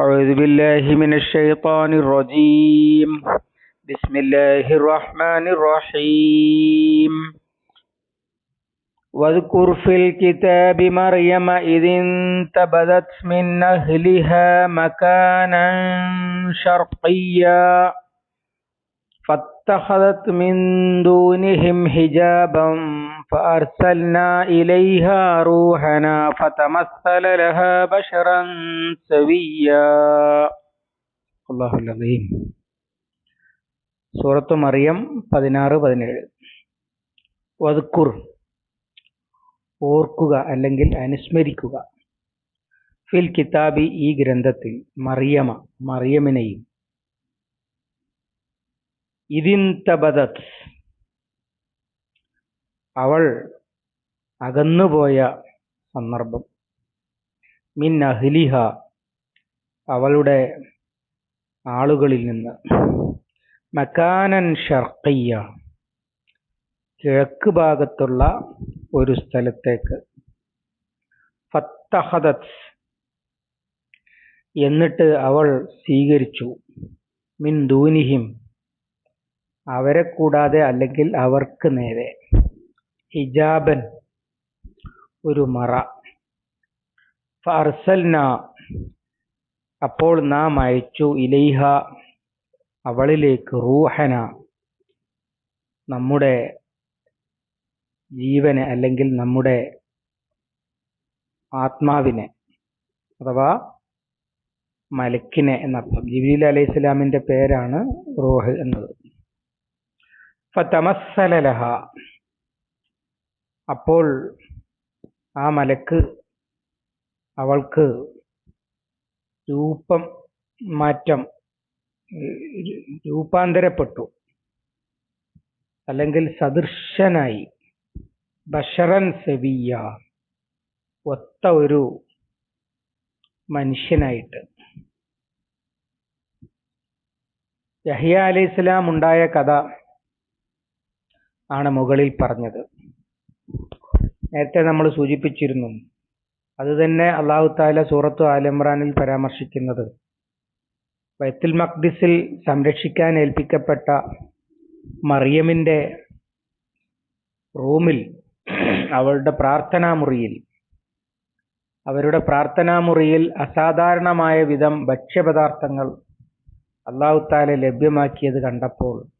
أعوذ بالله من الشيطان الرجيم. بسم الله الرحمن الرحيم. واذكر في الكتاب مريم إذ انتبذت من أهلها مكانا شرقيا. فاتخذت من دونهم حجابا فأرسلنا إليها روحنا فتمثل لها بشرا سويا الله العظيم സൂറത്ത് മറിയം പതിനാറ് പതിനേഴ് വതുക്കുർ ഓർക്കുക അല്ലെങ്കിൽ അനുസ്മരിക്കുക ഫിൽ കിതാബി ഈ ഗ്രന്ഥത്തിൽ മറിയമ മറിയമിനെയും ഇതിന്തബദത് അവൾ അകന്നുപോയ സന്ദർഭം. മിൻ അഹ്ലിഹ അവളുടെ ആളുകളിൽ നിന്ന്. മക്കാനൻ ഷർക്കയ്യ കിഴക്ക് ഭാഗത്തുള്ള ഒരു സ്ഥലത്തേക്ക്. ഫത്തഹദത് എന്നിട്ട് അവൾ സ്വീകരിച്ചു. മിൻ ദൂനിഹിം അവരെ കൂടാതെ അല്ലെങ്കിൽ അവർക്ക് നേരെ. ഹിജാബൻ ഒരു മറ. ഫർസൽന അപ്പോൾ നാം അയച്ചു ഇലൈഹ അവളിലേക്ക് റൂഹന. നമ്മുടെ ജീവനെ അല്ലെങ്കിൽ നമ്മുടെ ആത്മാവിനെ അഥവാ മലക്കിനെ എന്നർത്ഥം. ജിബീൽ അലൈഹി സ്വലാമിന്റെ പേരാണ് റൂഹ് എന്നത്. ഫതമസ്സലലഹ അപ്പോൾ ആ മലക്ക് അവൾക്ക് രൂപം മാറ്റം രൂപാന്തരപ്പെട്ടു. അല്ലെങ്കിൽ സദൃശനായി. ബഷറൻ സെവിയ ഒത്ത ഒരു മനുഷ്യനായിട്ട്. യഹിയ അലൈഹി സ്വലാം ഉണ്ടായ കഥ ആണ് മുകളിൽ പറഞ്ഞത്. നേരത്തെ നമ്മൾ സൂചിപ്പിച്ചിരുന്നു. അതുതന്നെ അള്ളാഹു താല സൂറത്തു ആലിമ്രാനിൽ പരാമർശിക്കുന്നത്. ബൈത്തുൽ മഖ്ദിസിൽ സംരക്ഷിക്കാൻ ഏൽപ്പിക്കപ്പെട്ട മറിയമിന്റെ റൂമിൽ അവളുടെ പ്രാർത്ഥനാ മുറിയിൽ അവരുടെ പ്രാർത്ഥനാ മുറിയിൽ അസാധാരണമായ വിധം ഭക്ഷ്യപദാർത്ഥങ്ങൾ അള്ളാഹുത്താല ലഭ്യമാക്കിയത് കണ്ടപ്പോൾ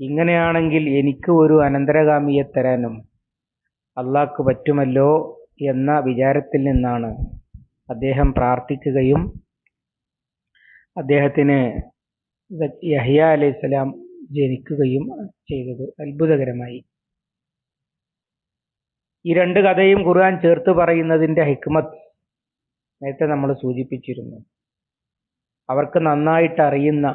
ഇങ്ങനെയാണെങ്കിൽ എനിക്ക് ഒരു അനന്തരഗാമിയെ തരാനും അള്ളാഹ്ക്ക് പറ്റുമല്ലോ എന്ന വിചാരത്തിൽ നിന്നാണ് അദ്ദേഹം പ്രാർത്ഥിക്കുകയും അദ്ദേഹത്തിന് യഹിയ അലൈഹിസ്സലാം ജനിക്കുകയും ചെയ്തത് അത്ഭുതകരമായി. ഈ രണ്ട് കഥയും ഖുർആൻ ചേർത്ത് പറയുന്നതിന്റെ ഹിക്മത്ത് നേരത്തെ നമ്മൾ സൂചിപ്പിച്ചിരുന്നു. അവർക്ക് നന്നായിട്ട് അറിയുന്ന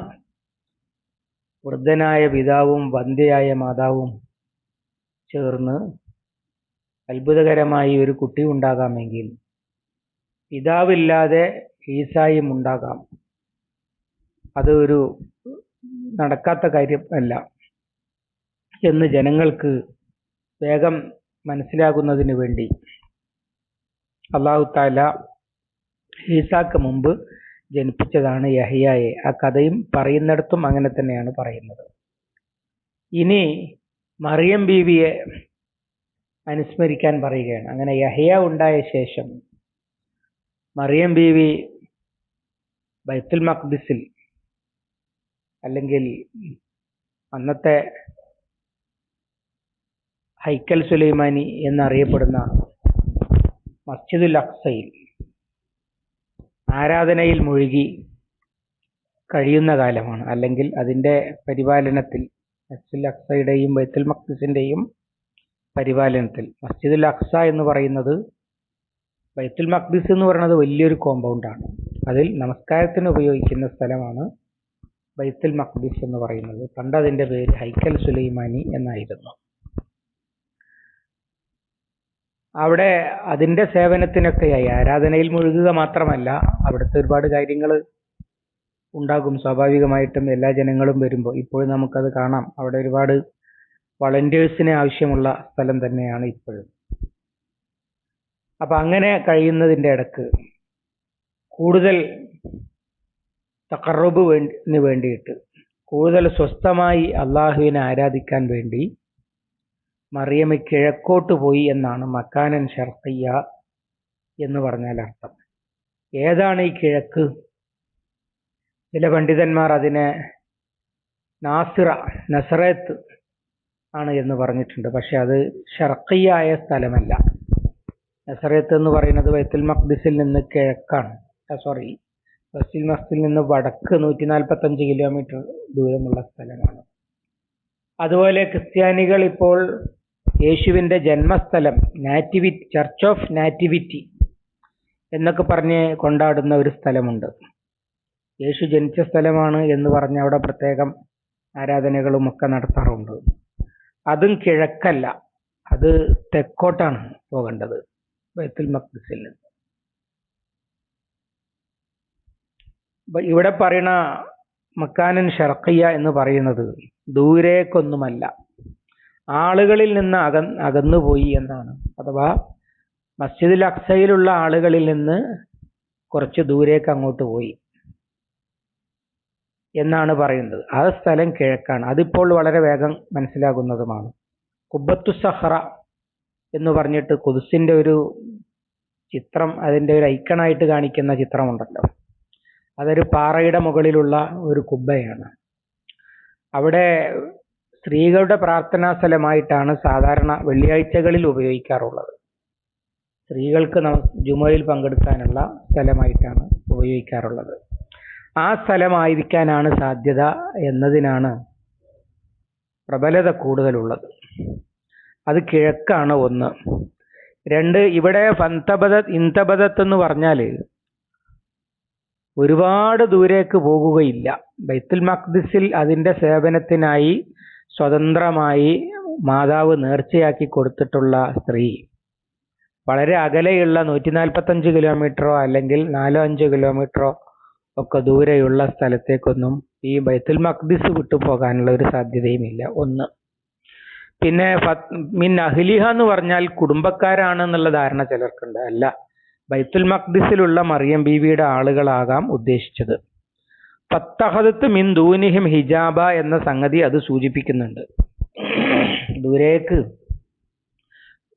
വൃദ്ധനായ പിതാവും വന്ധ്യയായ മാതാവും ചേർന്ന് അത്ഭുതകരമായി ഒരു കുട്ടി ഉണ്ടാകാമെങ്കിൽ പിതാവില്ലാതെ ഈസായും ഉണ്ടാകാം. അത് ഒരു നടക്കാത്ത കാര്യം അല്ല എന്ന് ജനങ്ങൾക്ക് വേഗം മനസ്സിലാകുന്നതിന് വേണ്ടി. അള്ളാഹു താല ഈസാക്ക് മുമ്പ് ജനിപ്പിച്ചതാണ് യഹിയായെ. ആ കഥയും പറയുന്നിടത്തും അങ്ങനെ തന്നെയാണ് പറയുന്നത്. ഇനി മറിയം ബീവിയെ അനുസ്മരിക്കാൻ പറയുകയാണ്. അങ്ങനെ യഹിയ ഉണ്ടായ ശേഷം മറിയം ബീവി ബൈത്തുൽ മഖ്ദിസിൽ അല്ലെങ്കിൽ അന്നത്തെ ഹൈക്കൽ സുലൈമാനി എന്നറിയപ്പെടുന്ന മസ്ജിദുൽ അക്സയിൽ ആരാധനയിൽ മുഴുകി കഴിയുന്ന കാലമാണ്. അല്ലെങ്കിൽ അതിന്റെ പരിപാലനത്തിൽ മസ്ജിദുൽ അക്സയുടെയും ബൈത്തുൽ മഖ്ദിസിന്റെയും പരിപാലനത്തിൽ. മസ്ജിദുൽ അക്സ എന്ന് പറയുന്നത് ബൈത്തുൽ മഖ്ദിസ് എന്ന് പറയുന്നത് വലിയൊരു കോമ്പൗണ്ടാണ് അതിൽ നമസ്കാരത്തിന് ഉപയോഗിക്കുന്ന സ്ഥലമാണ് ബൈത്തുൽ മഖ്ദിസ് എന്ന് പറയുന്നത്. പണ്ട് അതിന്റെ പേര് ഹൈക്കൽ സുലൈമാനി എന്നായിരുന്നു. അവിടെ അതിന്റെ സേവനത്തിനൊക്കെയായി. ആരാധനയിൽ മുഴുകുക മാത്രമല്ല അവിടുത്തെ ഒരുപാട് കാര്യങ്ങൾ ഉണ്ടാകും സ്വാഭാവികമായിട്ടും എല്ലാ ജനങ്ങളും വരുമ്പോൾ. ഇപ്പോൾ നമുക്കത് കാണാം. അവിടെ ഒരുപാട് വളണ്ടിയേഴ്സിന് ആവശ്യമുള്ള സ്ഥലം തന്നെയാണ് ഇപ്പോഴും. അപ്പൊ അങ്ങനെ കഴിയുന്നതിന്റെ ഇടയ്ക്ക് കൂടുതൽ തക്കറുബ് വേണ്ടി വേണ്ടിയിട്ട് കൂടുതൽ സ്വസ്ഥമായി അള്ളാഹുവിനെ ആരാധിക്കാൻ വേണ്ടി മറിയമ കിഴക്കോട്ട് പോയി എന്നാണ് മക്കാനൻ ഷർഖിയ എന്ന് പറഞ്ഞാൽ അർത്ഥം. ഏതാണ് ഈ കിഴക്ക്? ചില പണ്ഡിതന്മാർ അതിനെ നാസിറ നസറേത്ത് ആണ് എന്ന് പറഞ്ഞിട്ടുണ്ട്. പക്ഷെ അത് ഷർഖിയായ സ്ഥലമല്ല. നസറേത്ത് എന്ന് പറയുന്നത് ബൈത്തുൽ മഖ്ദിസിൽ നിന്ന് കിഴക്കാണ്. സോറി വസ്തിൽ മഖ്ദിസിൽ നിന്ന് വടക്ക് നൂറ്റി നാൽപ്പത്തഞ്ച് കിലോമീറ്റർ ദൂരമുള്ള സ്ഥലമാണ്. അതുപോലെ ക്രിസ്ത്യാനികൾ ഇപ്പോൾ യേശുവിന്റെ ജന്മസ്ഥലം നാറ്റിവിറ്റി ചർച്ച് ഓഫ് നാറ്റിവിറ്റി എന്നൊക്കെ പറഞ്ഞ് കൊണ്ടാടുന്ന ഒരു സ്ഥലമുണ്ട്. യേശു ജനിച്ച സ്ഥലമാണ് എന്ന് പറഞ്ഞ് അവിടെ പ്രത്യേകം ആരാധനകളും ഒക്കെ നടത്താറുണ്ട്. അതും കിഴക്കല്ല അത് തെക്കോട്ടാണ് പോകേണ്ടത് ബൈത്തുൽ മക്ദിസിൽ നിന്ന്. ഇവിടെ പറയുന്ന മക്കാനൻ ഷർക്കയ്യ എന്ന് പറയുന്നത് ദൂരേക്കൊന്നുമല്ല ആളുകളിൽ നിന്ന് അക അകന്നുപോയി എന്നാണ്. അഥവാ മസ്ജിദുൽ അക്സയിലുള്ള ആളുകളിൽ നിന്ന് കുറച്ച് ദൂരേക്ക് അങ്ങോട്ട് പോയി എന്നാണ് പറയുന്നത്. ആ സ്ഥലം കിഴക്കാണ്. അതിപ്പോൾ വളരെ വേഗം മനസ്സിലാകുന്നതുമാണ്. കുബത്തു സഹറ എന്ന് പറഞ്ഞിട്ട് കുതിസിന്റെ ഒരു ചിത്രം അതിന്റെ ഒരു ഐക്കണായിട്ട് കാണിക്കുന്ന ചിത്രമുണ്ടല്ലോ. അതൊരു പാറയുടെ മുകളിലുള്ള ഒരു കുബ്ബയാണ്. അവിടെ സ്ത്രീകളുടെ പ്രാർത്ഥനാ സ്ഥലമായിട്ടാണ് സാധാരണ വെള്ളിയാഴ്ചകളിൽ ഉപയോഗിക്കാറുള്ളത്. സ്ത്രീകൾക്ക് ജുമയിൽ പങ്കെടുക്കാനുള്ള സ്ഥലമായിട്ടാണ് ഉപയോഗിക്കാറുള്ളത്. ആ സ്ഥലമായിരിക്കാനാണ് സാധ്യത എന്നതിനാണ് പ്രബലത കൂടുതലുള്ളത്. അത് കിഴക്കാണ് ഒന്ന്. രണ്ട് ഇവിടെ ഫന്തബദ ഇന്തപദത്ത് എന്ന് പറഞ്ഞാൽ ഒരുപാട് ദൂരേക്ക് പോകുകയില്ല. ബൈത്തുൽ മഖ്ദിസിൽ അതിന്റെ സേവനത്തിനായി സ്വതന്ത്രമായി മാതാവ് നേർച്ചയാക്കി കൊടുത്തിട്ടുള്ള സ്ത്രീ. വളരെ അകലെയുള്ള നൂറ്റി നാൽപ്പത്തഞ്ച് കിലോമീറ്ററോ അല്ലെങ്കിൽ നാലോ അഞ്ചോ കിലോമീറ്ററോ ഒക്കെ ദൂരെയുള്ള സ്ഥലത്തേക്കൊന്നും ഈ ബൈത്തുൽ മഖ്ദിസ് വിട്ടു പോകാനുള്ള ഒരു സാധ്യതയുമില്ല. ഒന്ന്. പിന്നെ മിൻ അഹ്ലിഹ എന്ന് പറഞ്ഞാൽ കുടുംബക്കാരാണെന്നുള്ള ധാരണ ചിലർക്കുണ്ട്. അല്ല ബൈത്തുൽ മഖ്ദിസിലുള്ള മറിയം ബീവിയുടെ ആളുകളാകാം ഉദ്ദേശിച്ചത്. പത്തഹദത്ത് മിൻ ദൂനിഹിം ഹിജാബ എന്ന സംഗതി അത് സൂചിപ്പിക്കുന്നുണ്ട്. ദൂരേക്ക്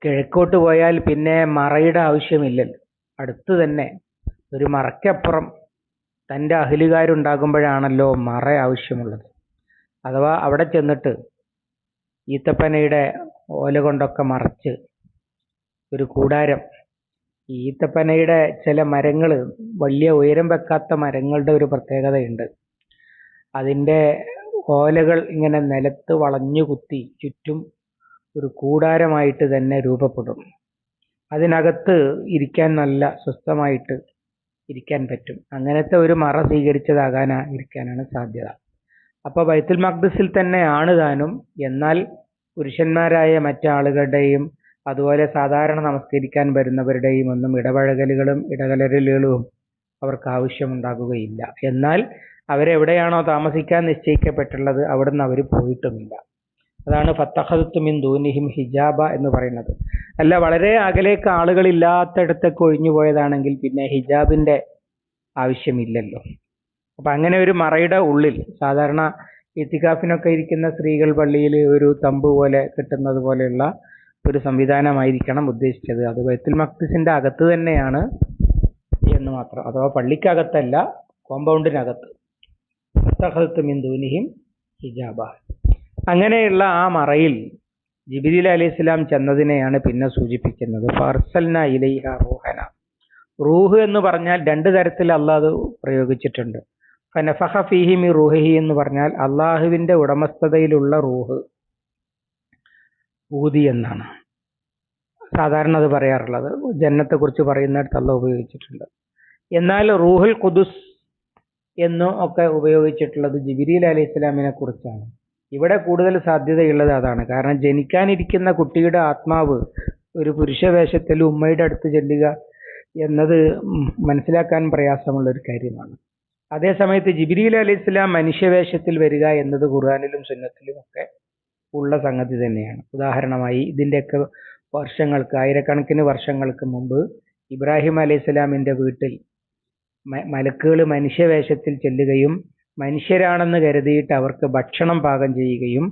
കിഴക്കോട്ട് പോയാൽ പിന്നെ മറയുടെ ആവശ്യമില്ലല്ലോ. അടുത്ത് തന്നെ ഒരു മറയ്ക്കപ്പുറം തന്റെ അഹലുകാരുണ്ടാകുമ്പോഴാണല്ലോ മറ ആവശ്യമുള്ളത്. അഥവാ അവിടെ ചെന്നിട്ട് ഈത്തപ്പനയുടെ ഓല കൊണ്ടൊക്കെ മറച്ച് ഒരു കൂടാരം ഈത്തപ്പനയുടെ ചില മരങ്ങൾ വലിയ ഉയരം വെക്കാത്ത മരങ്ങളുടെ ഒരു പ്രത്യേകതയുണ്ട്. അതിന്റെ ഓലകൾ ഇങ്ങനെ നിലത്ത് വളഞ്ഞു കുത്തി ചുറ്റും ഒരു കൂടാരമായിട്ട് തന്നെ രൂപപ്പെടും. അതിനകത്ത് ഇരിക്കാൻ നല്ല സ്വസ്ഥമായിട്ട് ഇരിക്കാൻ പറ്റും. അങ്ങനത്തെ ഒരു മറ സ്വീകരിച്ചതാകാനാ ഇരിക്കാനാണ് സാധ്യത. അപ്പോൾ ബൈത്തുൽ മഖ്ദസിൽ തന്നെയാണ് താനും. എന്നാൽ പുരുഷന്മാരായ മറ്റാളുകളുടെയും അതുപോലെ സാധാരണ നമസ്കരിക്കാൻ വരുന്നവരുടെയും ഒന്നും ഇടപഴകലുകളും ഇടകലരലുകളും അവർക്ക് ആവശ്യമുണ്ടാകുകയില്ല. എന്നാൽ അവരെവിടെയാണോ താമസിക്കാൻ നിശ്ചയിക്കപ്പെട്ടുള്ളത് അവിടുന്ന് അവർ പോയിട്ടുമില്ല. അതാണ് ഫത്തഹദത്ത് മിൻ ദൂനിഹിം ഹിജാബ എന്ന് പറയുന്നത്. അല്ല വളരെ അകലേക്ക് ആളുകളില്ലാത്തടത്തേക്ക് ഒഴിഞ്ഞു പോയതാണെങ്കിൽ പിന്നെ ഹിജാബിന്റെ ആവശ്യമില്ലല്ലോ. അപ്പൊ അങ്ങനെ ഒരു മറയുടെ ഉള്ളിൽ സാധാരണ ഇത്തികാഫിനൊക്കെ ഇരിക്കുന്ന സ്ത്രീകൾ പള്ളിയിൽ ഒരു തമ്പ് പോലെ കിട്ടുന്നത് പോലെയുള്ള ഒരു സംവിധാനമായിരിക്കണം ഉദ്ദേശിച്ചത്. അത് ബൈത്തുൽ മഖ്ദിസിന്റെ അകത്ത് തന്നെയാണ് എന്ന് മാത്രം. അഥവാ പള്ളിക്കകത്തല്ല കോമ്പൗണ്ടിനകത്ത് ഫത്തഹദത്ത് മിൻ ദൂനിഹിം ഹിജാബ. അങ്ങനെയുള്ള ആ മറയിൽ ജിബിരിൽ അലി ഇസ്ലാം ചെന്നതിനെയാണ് പിന്നെ സൂചിപ്പിക്കുന്നത്. ഫർസൽന ഇലൈഹ റൂഹന. റൂഹ് എന്ന് പറഞ്ഞാൽ രണ്ട് തരത്തിൽ അള്ളാഹ് പ്രയോഗിച്ചിട്ടുണ്ട്. ഫനഫഹ ഫീഹി മി റൂഹി എന്ന് പറഞ്ഞാൽ അള്ളാഹുവിന്റെ ഉടമസ്ഥതയിലുള്ള റൂഹ്. ഊതി എന്നാണ്. സാധാരണ അത് പറയാറുള്ളത്. ജന്നത്തെ കുറിച്ച് പറയുന്നിടത്ത് അല്ല ഉപയോഗിച്ചിട്ടുണ്ട്. എന്നാൽ റൂഹുൽ ഖുദുസ് എന്നും ഒക്കെ ഉപയോഗിച്ചിട്ടുള്ളത് ജിബിരിൽ അലി ഇസ്ലാമിനെ കുറിച്ചാണ്. ഇവിടെ കൂടുതൽ സാധ്യതയുള്ളത് അതാണ്. കാരണം ജനിക്കാനിരിക്കുന്ന കുട്ടിയുടെ ആത്മാവ് ഒരു പുരുഷവേഷത്തിൽ ഉമ്മയുടെ അടുത്ത് ചെല്ലുക എന്നത് മനസ്സിലാക്കാൻ പ്രയാസമുള്ള ഒരു കാര്യമാണ്. അതേസമയത്ത് ജിബിരിൽ അലി ഇസ്ലാം മനുഷ്യവേഷത്തിൽ വരിക എന്നത് ഖുർആാനിലും സുന്നത്തിലും ഒക്കെ ഉള്ള സംഗതി തന്നെയാണ്. ഉദാഹരണമായി ഇതിന്റെയൊക്കെ വർഷങ്ങൾക്ക് ആയിരക്കണക്കിന് വർഷങ്ങൾക്ക് മുമ്പ് ഇബ്രാഹിം അലൈഹി സ്വലാമിന്റെ വീട്ടിൽ മലക്കുകൾ മനുഷ്യവേഷത്തിൽ ചെല്ലുകയും മനുഷ്യരാണെന്ന് കരുതിയിട്ട് അവർക്ക് ഭക്ഷണം പാകം ചെയ്യുകയും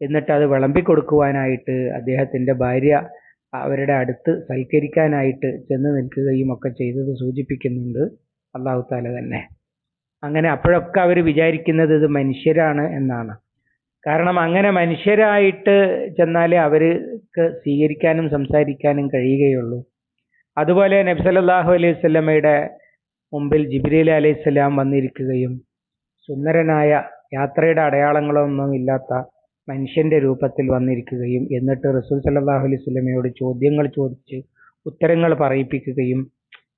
എന്നിട്ട് അത് വിളമ്പിക്കൊടുക്കുവാനായിട്ട് അദ്ദേഹത്തിന്റെ ഭാര്യ അവരുടെ അടുത്ത് സൽക്കരിക്കാനായിട്ട് ചെന്ന് നിൽക്കുകയും ഒക്കെ ചെയ്തത് സൂചിപ്പിക്കുന്നുണ്ട്. അള്ളാഹു താല തന്നെ. അങ്ങനെ അപ്പോഴൊക്കെ അവർ വിചാരിക്കുന്നത് ഇത് മനുഷ്യരാണ് എന്നാണ്. കാരണം അങ്ങനെ മനുഷ്യരായിട്ട് ചെന്നാലേ അവർക്ക് സ്വീകരിക്കാനും സംസാരിക്കാനും കഴിയുകയുള്ളൂ. അതുപോലെ നബി സല്ലല്ലാഹു അലൈഹി സ്വലമയുടെ മുമ്പിൽ ജിബ്രീൽ അലൈഹി സ്വലാം വന്നിരിക്കുകയും സുന്ദരനായ യാത്രയുടെ അടയാളങ്ങളൊന്നും ഇല്ലാത്ത മനുഷ്യന്റെ രൂപത്തിൽ വന്നിരിക്കുകയും എന്നിട്ട് റസൂൽ സല്ലാഹു അലൈഹി സ്വലമയോട് ചോദ്യങ്ങൾ ചോദിച്ച് ഉത്തരങ്ങൾ പറയിപ്പിക്കുകയും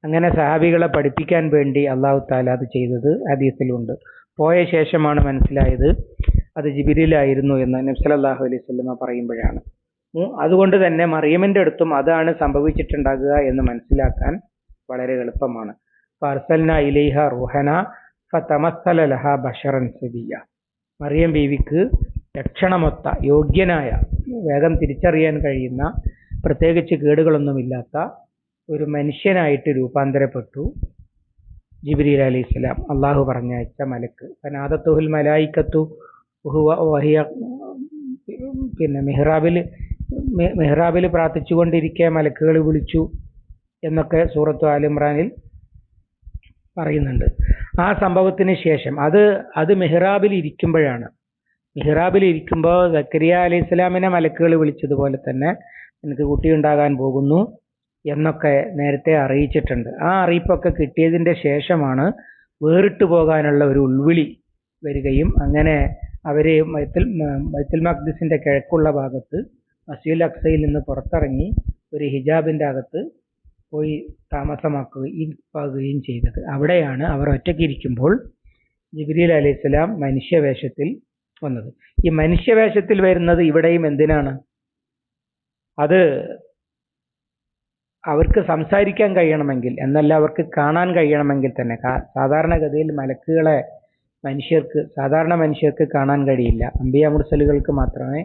അങ്ങനെ സഹാബികളെ പഠിപ്പിക്കാൻ വേണ്ടി അള്ളാഹു താല അത് ചെയ്തത് ഹദീസിലുണ്ട്. പോയ ശേഷമാണ് മനസ്സിലായത് അത് ജിബിരിലായിരുന്നു എന്ന് നബി സല്ലല്ലാഹു അലൈഹി വസല്ലമ പറയുമ്പോഴാണ്. അതുകൊണ്ട് തന്നെ മറിയമിന്റെ അടുത്തും അതാണ് സംഭവിച്ചിട്ടുണ്ടാകുക എന്ന് മനസ്സിലാക്കാൻ വളരെ എളുപ്പമാണ്. ഫർസൽന ഇലൈഹ റുഹന ഫതമസ്സല ലഹ ബഷറൻ സബിയ മറിയം ബീവിക്ക് ലക്ഷണമൊത്ത യോഗ്യനായ വേഗം തിരിച്ചറിയാൻ കഴിയുന്ന പ്രത്യേകിച്ച് കേടുകളൊന്നുമില്ലാത്ത ഒരു മനുഷ്യനായിട്ട് രൂപാന്തരപ്പെട്ടു ജിബ്രീൽ അലൈഹി സ്വലാം. അള്ളാഹു പറഞ്ഞയച്ച മലക്ക്. ഫനാദത്തുഹുൽ മലായിക്കത്തു വഹിയ പിന്നെ മെഹ്റാബിൽ മെഹ്റാബിൽ പ്രാർത്ഥിച്ചുകൊണ്ടിരിക്കെ മലക്കുകൾ വിളിച്ചു എന്നൊക്കെ സൂറത്തു ആലിമ്രാനിൽ പറയുന്നുണ്ട്. ആ സംഭവത്തിന് ശേഷം അത് അത് മെഹ്റാബിൽ ഇരിക്കുമ്പോഴാണ്. മെഹ്റാബിൽ ഇരിക്കുമ്പോൾ സക്കരിയ അലൈഹി സ്വലാമിനെ മലക്കുകൾ വിളിച്ചതുപോലെ തന്നെ എനിക്ക് കുട്ടിയുണ്ടാകാൻ പോകുന്നു എന്നൊക്കെ നേരത്തെ അറിയിച്ചിട്ടുണ്ട്. ആ അറിയിപ്പൊക്കെ കിട്ടിയതിന്റെ ശേഷമാണ് വേറിട്ട് പോകാനുള്ള ഒരു ഉൾവിളി വരികയും അങ്ങനെ അവർ മൈത്തൽ മൈത്തൽ മഖ്ദിസിന്റെ കിഴക്കുള്ള ഭാഗത്ത് മസ്ജിദുൽ അക്സയിൽ നിന്ന് പുറത്തിറങ്ങി ഒരു ഹിജാബിന്റെ അകത്ത് പോയി താമസമാക്കുകയും പാകുകയും ചെയ്തത്. അവിടെയാണ് അവർ ഒറ്റയ്ക്കിരിക്കുമ്പോൾ ജിബ്രീൽ അലൈഹി സ്വലാം മനുഷ്യവേഷത്തിൽ വന്നത്. ഈ മനുഷ്യവേഷത്തിൽ വരുന്നത് ഇവിടെയും എന്തിനാണ്? അത് അവർക്ക് സംസാരിക്കാൻ കഴിയണമെങ്കിൽ എന്നല്ല അവർക്ക് കാണാൻ കഴിയണമെങ്കിൽ തന്നെ. സാധാരണഗതിയിൽ മലക്കുകളെ മനുഷ്യർക്ക് സാധാരണ മനുഷ്യർക്ക് കാണാൻ കഴിയില്ല. അമ്പിയ മുർസലുകൾക്ക് മാത്രമേ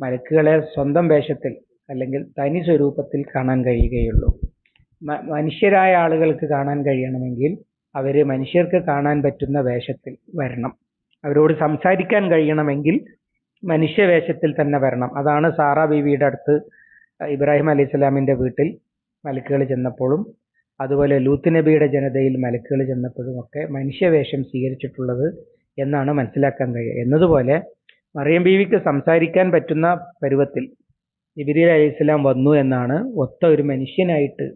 മലക്കുകളെ സ്വന്തം വേഷത്തിൽ അല്ലെങ്കിൽ തനി സ്വരൂപത്തിൽ കാണാൻ കഴിയുകയുള്ളൂ. മനുഷ്യരായ ആളുകൾക്ക് കാണാൻ കഴിയണമെങ്കിൽ അവർ മനുഷ്യർക്ക് കാണാൻ പറ്റുന്ന വേഷത്തിൽ വരണം. അവരോട് സംസാരിക്കാൻ കഴിയണമെങ്കിൽ മനുഷ്യ വേഷത്തിൽ തന്നെ വരണം. അതാണ് സാറ ബീവിയുടെ അടുത്ത് ഇബ്രാഹിം അലൈഹി സ്വലാമിന്റെ വീട്ടിൽ മലക്കുകൾ ചെന്നപ്പോഴും അതുപോലെ ലൂത്ത് നബിയുടെ ജനതയിൽ മലക്കുകൾ ചെന്നപ്പോഴും ഒക്കെ മനുഷ്യവേഷം സ്വീകരിച്ചിട്ടുള്ളത് എന്നാണ് മനസ്സിലാക്കാൻ കഴിയുക. എന്നതുപോലെ മറിയം ബീവിക്ക് സംസാരിക്കാൻ പറ്റുന്ന പരുവത്തിൽ ജിബിരി അലൈഹിസ്ലാം വന്നു എന്നാണ് ഒത്ത ഒരു മനുഷ്യനായിട്ട്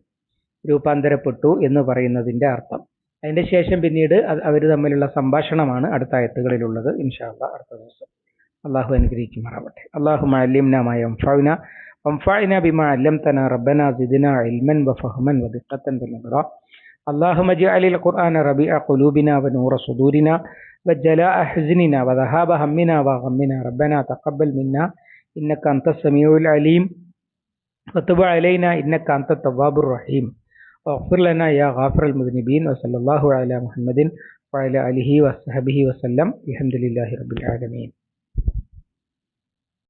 രൂപാന്തരപ്പെട്ടു എന്ന് പറയുന്നതിന്റെ അർത്ഥം. അതിന്റെ ശേഷം പിന്നീട് അവർ തമ്മിലുള്ള സംഭാഷണമാണ് അടുത്ത ആയത്തുകളിലുള്ളത്. ഇൻഷാല്ല അടുത്ത ദിവസം. അള്ളാഹു അനുഗ്രഹിക്കുമാറാവട്ടെ. അള്ളാഹു മാലിംനാമായ وانفعنا بما علمتنا ربنا زدنا علما وفهما ودقة بالنظرة اللهم اجعل القرآن ربيع قلوبنا ونور صدورنا وجلاء حزننا وذهاب همنا وغمنا. ربنا تقبل منا إنك أنت السميع العليم. وتب علينا إنك أنت التواب الرحيم. واغفر لنا يا غافر المذنبين وصلى الله على محمد وعلى آله وصحبه وسلم. الحمد لله رب العالمين.